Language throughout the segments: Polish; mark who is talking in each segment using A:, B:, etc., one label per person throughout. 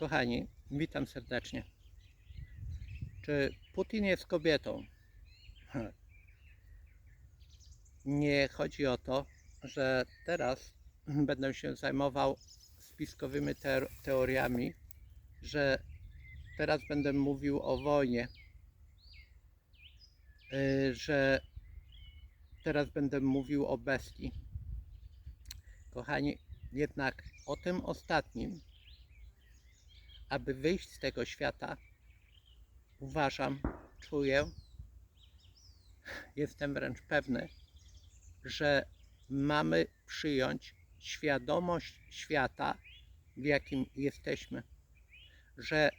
A: Kochani, witam serdecznie. Czy Putin jest kobietą? Nie chodzi o to, że teraz będę się zajmował spiskowymi teor- teoriami, że teraz będę mówił o wojnie, yy, że teraz będę mówił o bestii. Kochani, jednak o tym ostatnim aby wyjść z tego świata, uważam, czuję, jestem wręcz pewny, że mamy przyjąć świadomość świata, w jakim jesteśmy, że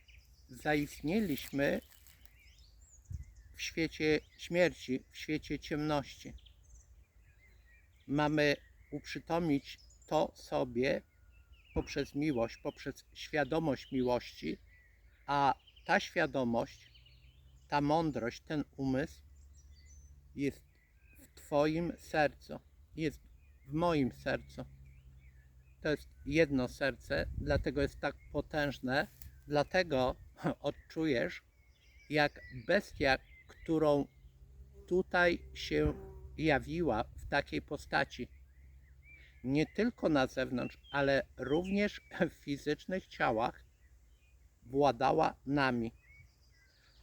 A: zaistnieliśmy w świecie śmierci, w świecie ciemności. Mamy uprzytomnić to sobie poprzez miłość, poprzez świadomość miłości, a ta świadomość, ta mądrość, ten umysł jest w Twoim sercu, jest w moim sercu. To jest jedno serce, dlatego jest tak potężne, dlatego odczujesz, jak bestia, którą tutaj się jawiła w takiej postaci nie tylko na zewnątrz, ale również w fizycznych ciałach władała nami.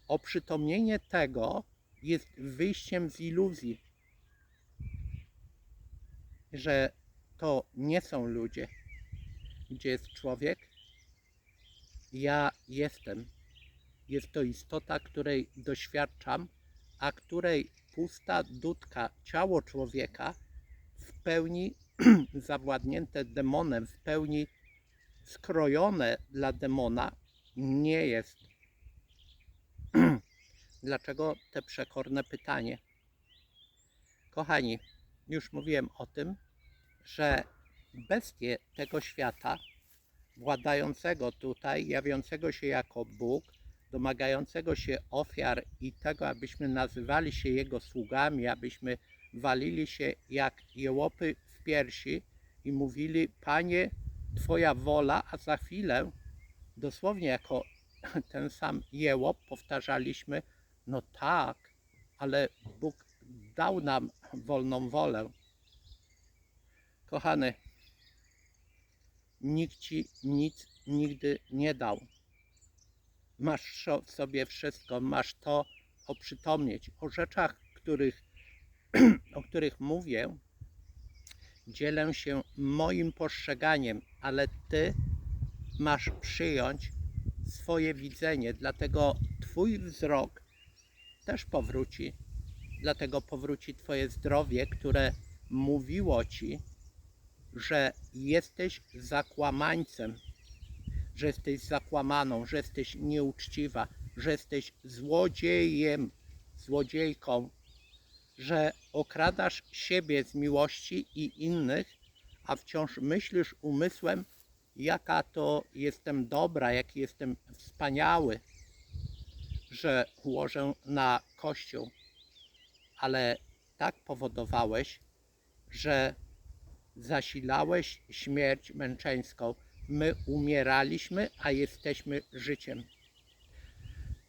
A: Oprzytomnienie tego jest wyjściem z iluzji, że to nie są ludzie. Gdzie jest człowiek? Ja jestem. Jest to istota, której doświadczam, a której pusta dudka, ciało człowieka w pełni zawładnięte demonem, w pełni skrojone dla demona, nie jest. Dlaczego te przekorne pytanie? Kochani, już mówiłem o tym, że bestie tego świata, władającego tutaj, jawiącego się jako Bóg, domagającego się ofiar i tego, abyśmy nazywali się Jego sługami, abyśmy walili się jak jełopy w piersi i mówili, Panie, Twoja wola, a za chwilę, dosłownie jako ten sam jełop, powtarzaliśmy, no tak, ale Bóg dał nam wolną wolę. Kochany, nikt Ci nic nigdy nie dał. Masz w sobie wszystko, masz to oprzytomnieć. O rzeczach, których o których mówię, dzielę się moim postrzeganiem, ale Ty masz przyjąć swoje widzenie, dlatego Twój wzrok też powróci, dlatego powróci Twoje zdrowie, które mówiło Ci, że jesteś zakłamańcem, że jesteś zakłamaną, że jesteś nieuczciwa, że jesteś złodziejem, złodziejką, że okradasz siebie z miłości i innych, a wciąż myślisz umysłem, jaka to jestem dobra, jaki jestem wspaniały, że ułożę na kościół. Ale tak powodowałeś, że zasilałeś śmierć męczeńską. My umieraliśmy, a jesteśmy życiem.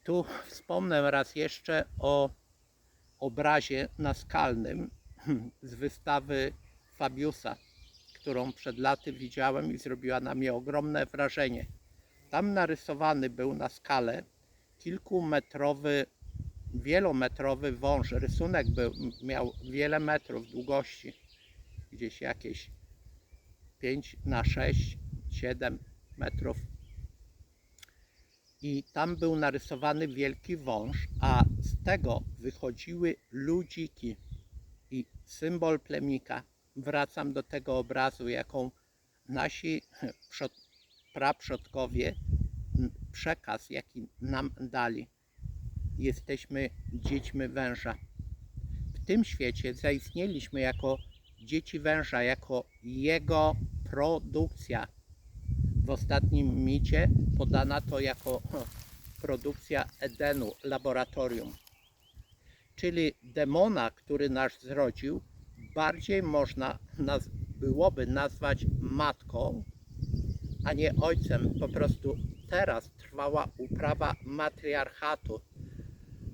A: Tu wspomnę raz jeszcze o obrazie naskalnym z wystawy Fabiusa, którą przed laty widziałem i zrobiła na mnie ogromne wrażenie. Tam narysowany był na skalę kilkumetrowy, wielometrowy wąż. Rysunek był, miał wiele metrów długości, gdzieś jakieś 5 na 6, 7 metrów i tam był narysowany wielki wąż, a z tego wychodziły ludziki i symbol plemnika. Wracam do tego obrazu, jaką nasi przod, praprzodkowie przekaz, jaki nam dali. Jesteśmy dziećmi węża. W tym świecie zaistnieliśmy jako dzieci węża, jako jego produkcja w ostatnim micie podana to jako produkcja Edenu, laboratorium. Czyli demona, który nas zrodził, bardziej można byłoby nazwać matką, a nie ojcem. Po prostu teraz trwała uprawa matriarchatu.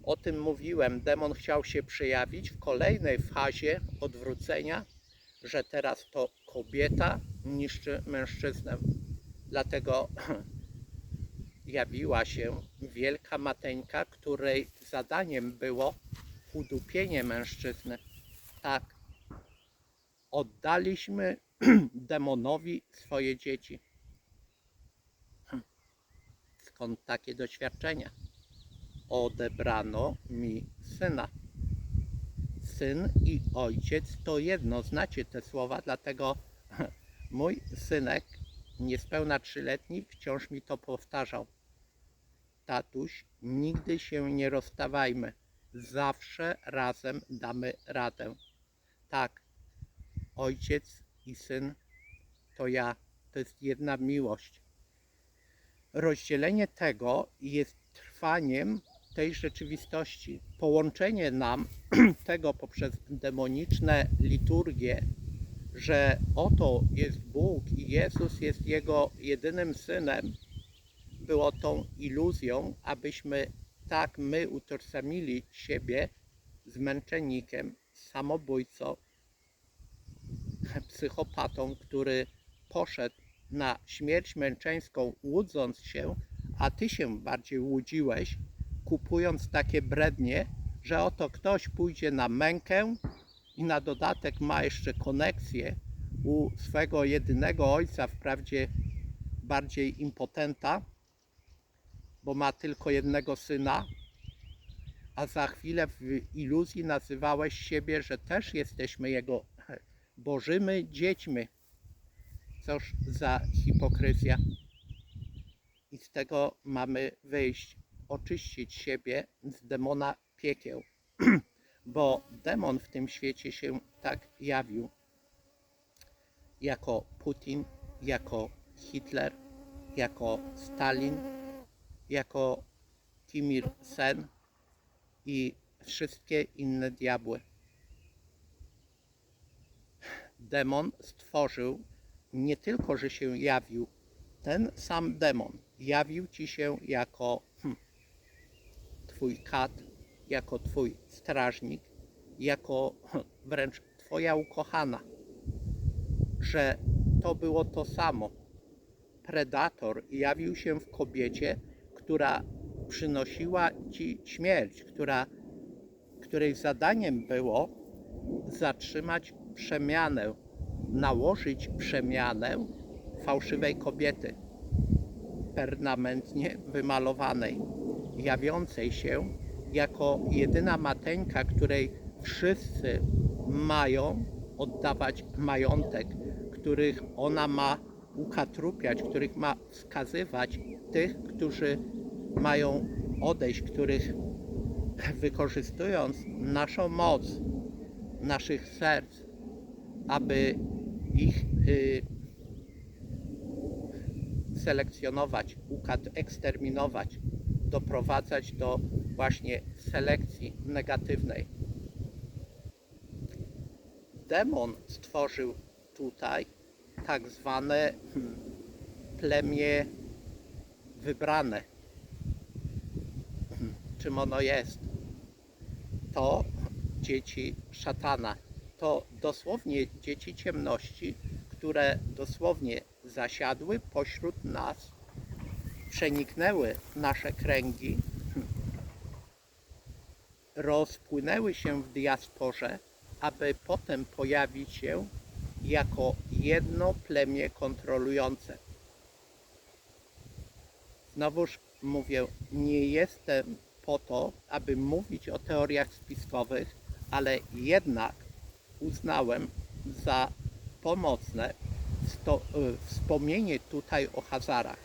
A: O tym mówiłem. Demon chciał się przejawić w kolejnej fazie odwrócenia, że teraz to kobieta niszczy mężczyznę. Dlatego jawiła się wielka mateńka, której zadaniem było udupienie mężczyzny. Tak, oddaliśmy demonowi swoje dzieci. Skąd takie doświadczenia? Odebrano mi syna. Syn i ojciec to jedno. Znacie te słowa, dlatego mój synek, niespełna trzyletni, wciąż mi to powtarzał. Tatuś, nigdy się nie rozstawajmy. Zawsze razem damy radę. Tak, ojciec i syn to ja. To jest jedna miłość. Rozdzielenie tego jest trwaniem tej rzeczywistości. Połączenie nam tego poprzez demoniczne liturgie, że oto jest Bóg i Jezus jest Jego jedynym synem, było tą iluzją, abyśmy tak my utożsamili siebie z męczennikiem, samobójcą, psychopatą, który poszedł na śmierć męczeńską, łudząc się, a ty się bardziej łudziłeś, kupując takie brednie, że oto ktoś pójdzie na mękę i na dodatek ma jeszcze koneksję u swego jedynego ojca, wprawdzie bardziej impotenta, bo ma tylko jednego syna, a za chwilę w iluzji nazywałeś siebie, że też jesteśmy jego bożymi dziećmi. Cóż za hipokryzja. I z tego mamy wyjść, oczyścić siebie z demona piekieł. Bo demon w tym świecie się tak jawił. Jako Putin, jako Hitler, jako Stalin, jako Kim Il-sen i wszystkie inne diabły. Demon stworzył nie tylko, że się jawił, ten sam demon jawił ci się jako hm, twój kat, jako twój strażnik, jako hm, wręcz twoja ukochana, że to było to samo. Predator jawił się w kobiecie, która przynosiła ci śmierć, która, której zadaniem było zatrzymać przemianę, nałożyć przemianę fałszywej kobiety, permanentnie wymalowanej, jawiącej się jako jedyna mateńka, której wszyscy mają oddawać majątek, których ona ma ukatrupiać, których ma wskazywać tych, którzy mają odejść, których wykorzystując naszą moc, naszych serc, aby ich y, selekcjonować, eksterminować, doprowadzać do właśnie selekcji negatywnej. Demon stworzył tutaj tak zwane hmm, plemię wybrane. Czym ono jest? To dzieci szatana. To dosłownie dzieci ciemności, które dosłownie zasiadły pośród nas, przeniknęły nasze kręgi, rozpłynęły się w diasporze, aby potem pojawić się jako jedno plemię kontrolujące. Znowuż mówię, nie jestem po to, aby mówić o teoriach spiskowych, ale jednak uznałem za pomocne y, wspomnienie tutaj o Hazarach.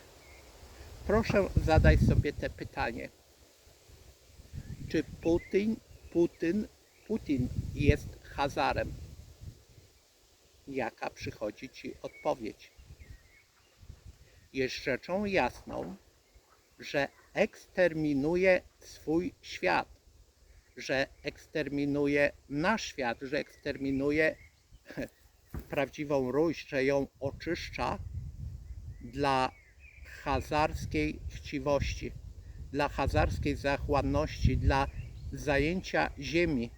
A: Proszę zadać sobie te pytanie. Czy Putin, Putin, Putin jest Hazarem? Jaka przychodzi Ci odpowiedź? Jest rzeczą jasną, że eksterminuje swój świat, że eksterminuje nasz świat, że eksterminuje prawdziwą róź, że ją oczyszcza dla hazarskiej chciwości, dla hazarskiej zachłanności, dla zajęcia ziemi.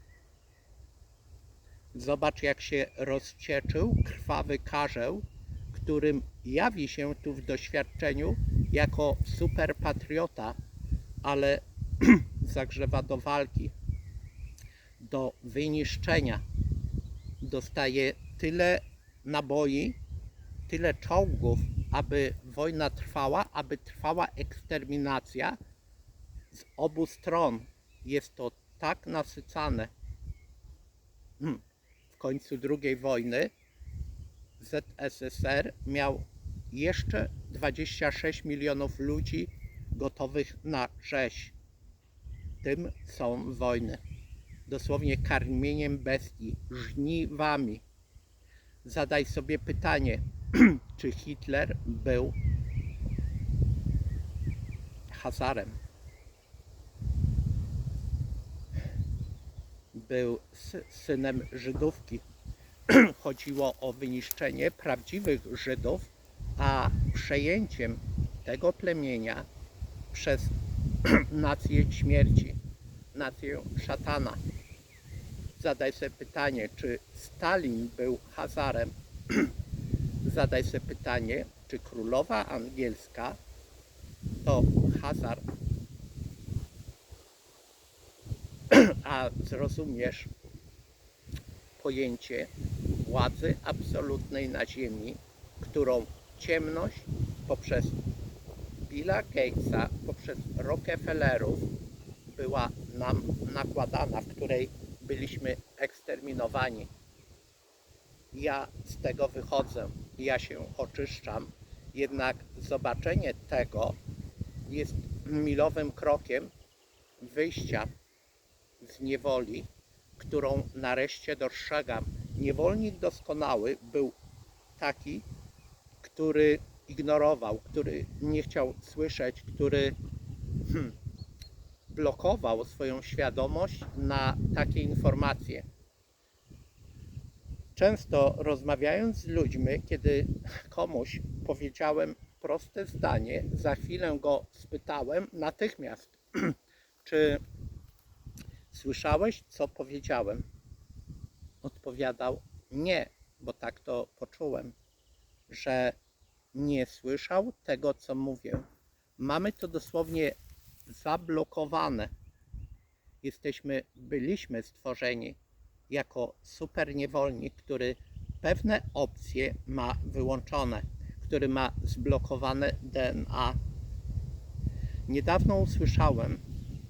A: Zobacz, jak się rozcieczył krwawy karzeł, którym jawi się tu w doświadczeniu jako superpatriota, ale zagrzewa do walki, do wyniszczenia. Dostaje tyle naboi, tyle czołgów, aby wojna trwała, aby trwała eksterminacja z obu stron. Jest to tak nasycane. Hmm. W końcu II wojny ZSSR miał jeszcze 26 milionów ludzi gotowych na rzeź. Tym są wojny. Dosłownie karmieniem bestii, żniwami. Zadaj sobie pytanie, czy Hitler był Hazarem? Był sy- synem Żydówki. Chodziło o wyniszczenie prawdziwych Żydów, a przejęciem tego plemienia przez nację śmierci, nację szatana. Zadaj sobie pytanie, czy Stalin był Hazarem? Zadaj sobie pytanie, czy królowa angielska to Hazar? A zrozumiesz pojęcie władzy absolutnej na ziemi, którą ciemność poprzez Billa Gatesa, poprzez Rockefellerów była nam nakładana, w której byliśmy eksterminowani. Ja z tego wychodzę, ja się oczyszczam, jednak zobaczenie tego jest milowym krokiem wyjścia z niewoli, którą nareszcie dostrzegam. Niewolnik doskonały był taki, który ignorował, który nie chciał słyszeć, który hmm, blokował swoją świadomość na takie informacje. Często rozmawiając z ludźmi, kiedy komuś powiedziałem proste zdanie, za chwilę go spytałem natychmiast, czy słyszałeś, co powiedziałem? Odpowiadał nie, bo tak to poczułem, że nie słyszał tego, co mówię. Mamy to dosłownie zablokowane. Jesteśmy, byliśmy stworzeni jako super niewolnik, który pewne opcje ma wyłączone, który ma zblokowane DNA. Niedawno usłyszałem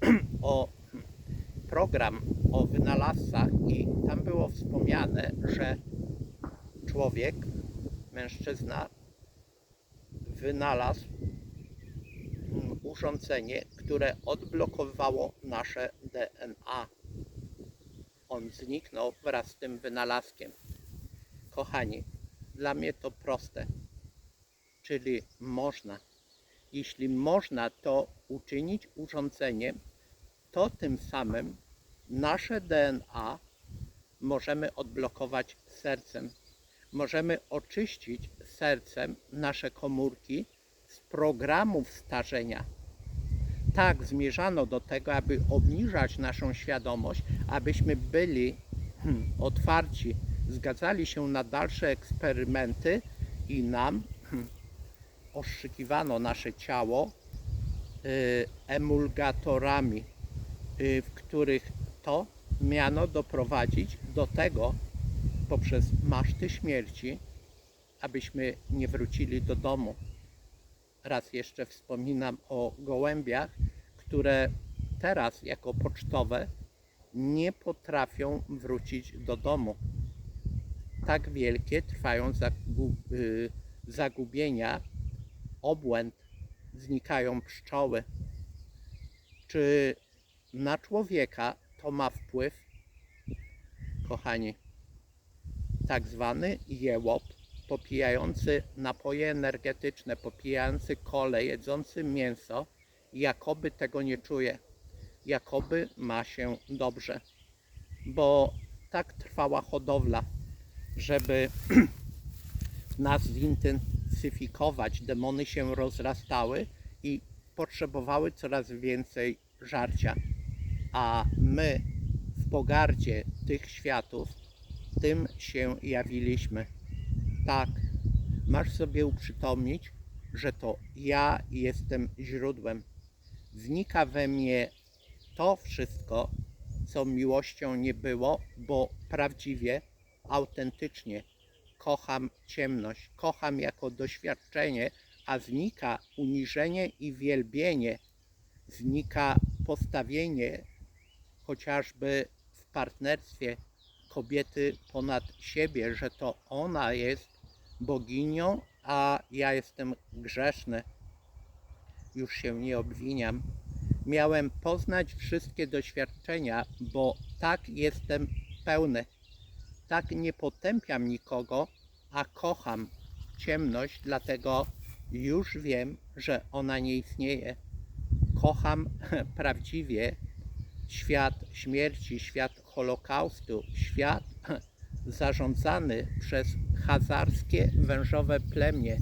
A: o program o wynalazcach i tam było wspomniane, że człowiek, mężczyzna wynalazł urządzenie, które odblokowywało nasze DNA. On zniknął wraz z tym wynalazkiem. Kochani, dla mnie to proste. Czyli można. Jeśli można to uczynić urządzeniem, to tym samym nasze DNA możemy odblokować sercem. Możemy oczyścić sercem nasze komórki z programów starzenia. Tak zmierzano do tego, aby obniżać naszą świadomość, abyśmy byli hmm, otwarci, zgadzali się na dalsze eksperymenty i nam hmm, ostrzykiwano nasze ciało y, emulgatorami, y, w których to miano doprowadzić do tego poprzez maszty śmierci, abyśmy nie wrócili do domu. Raz jeszcze wspominam o gołębiach, które teraz jako pocztowe nie potrafią wrócić do domu. Tak wielkie trwają y, zagubienia, obłęd, znikają pszczoły. Czy na człowieka to ma wpływ? Kochani, tak zwany jełop, popijający napoje energetyczne, popijający kole, jedzący mięso, jakoby tego nie czuje, jakoby ma się dobrze, bo tak trwała hodowla, żeby nas zinten- syfikować, demony się rozrastały i potrzebowały coraz więcej żarcia. A my w pogardzie tych światów tym się jawiliśmy. Tak, masz sobie uprzytomnić, że to ja jestem źródłem. Znika we mnie to wszystko, co miłością nie było, bo prawdziwie, autentycznie kocham ciemność, kocham jako doświadczenie, a znika uniżenie i wielbienie, znika postawienie chociażby w partnerstwie kobiety ponad siebie, że to ona jest boginią, a ja jestem grzeszny. Już się nie obwiniam. Miałem poznać wszystkie doświadczenia, bo tak jestem pełny. Tak nie potępiam nikogo, a kocham ciemność, dlatego już wiem, że ona nie istnieje. Kocham prawdziwie świat śmierci, świat Holokaustu, świat zarządzany przez hazarskie wężowe plemię.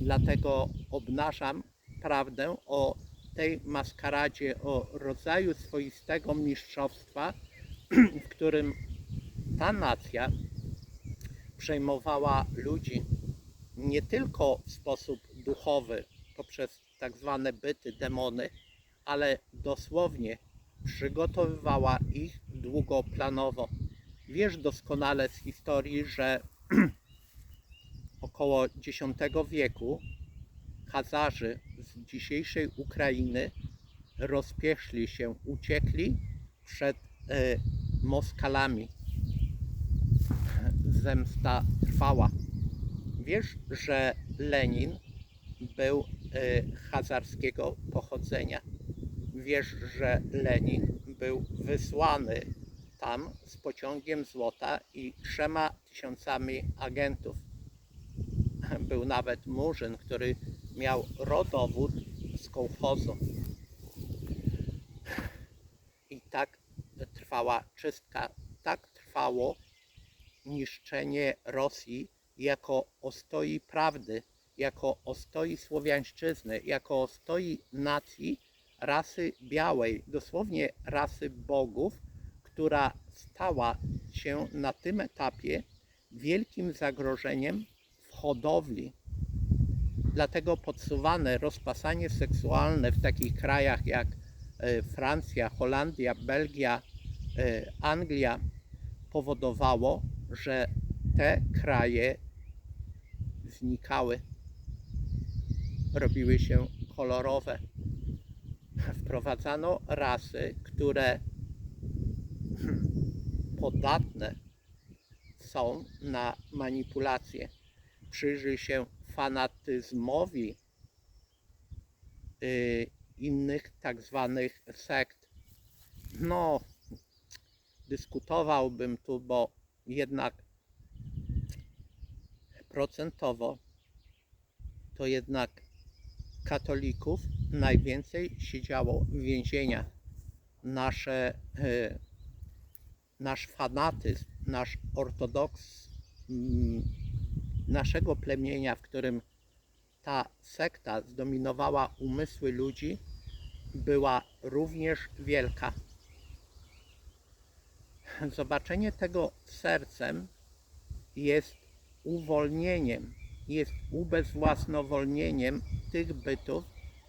A: Dlatego obnażam prawdę o tej maskaradzie, o rodzaju swoistego mistrzostwa, w którym ta nacja przejmowała ludzi nie tylko w sposób duchowy, poprzez tak zwane byty, demony, ale dosłownie przygotowywała ich długoplanowo. Wiesz doskonale z historii, że około X wieku Hazarzy z dzisiejszej Ukrainy rozpieszli się, uciekli przed e, Moskalami. Zemsta trwała. Wiesz, że Lenin był e, hazarskiego pochodzenia. Wiesz, że Lenin był wysłany tam z pociągiem złota i trzema tysiącami agentów. Był nawet murzyn, który miał rodowód z kołchozu. I tak trwała czystka, tak trwało niszczenie Rosji jako ostoi prawdy, jako ostoi słowiańszczyzny, jako ostoi nacji rasy białej, dosłownie rasy bogów, która stała się na tym etapie wielkim zagrożeniem w hodowli. Dlatego podsuwane rozpasanie seksualne w takich krajach jak e, Francja, Holandia, Belgia, e, Anglia powodowało, że te kraje znikały, robiły się kolorowe. Wprowadzano rasy, które podatne są na manipulacje. Przyjrzyj się fanatyzmowi y, innych tak zwanych sekt. No, dyskutowałbym tu, bo jednak procentowo to jednak katolików najwięcej siedziało w więzieniach. Nasze, y, nasz fanatyzm, nasz ortodoks mm, naszego plemienia, w którym ta sekta zdominowała umysły ludzi, była również wielka. Zobaczenie tego sercem jest uwolnieniem, jest ubezwłasnowolnieniem tych bytów,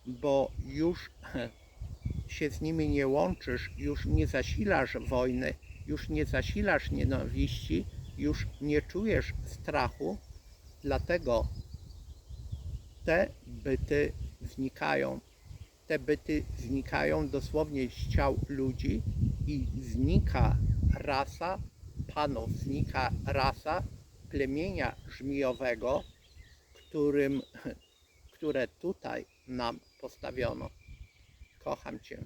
A: bo już się z nimi nie łączysz, już nie zasilasz wojny, już nie zasilasz nienawiści, już nie czujesz strachu, dlatego te byty znikają. Te byty znikają dosłownie z ciał ludzi i znika rasa panów, znika rasa plemienia żmijowego, którym, które tutaj nam postawiono. Kocham Cię.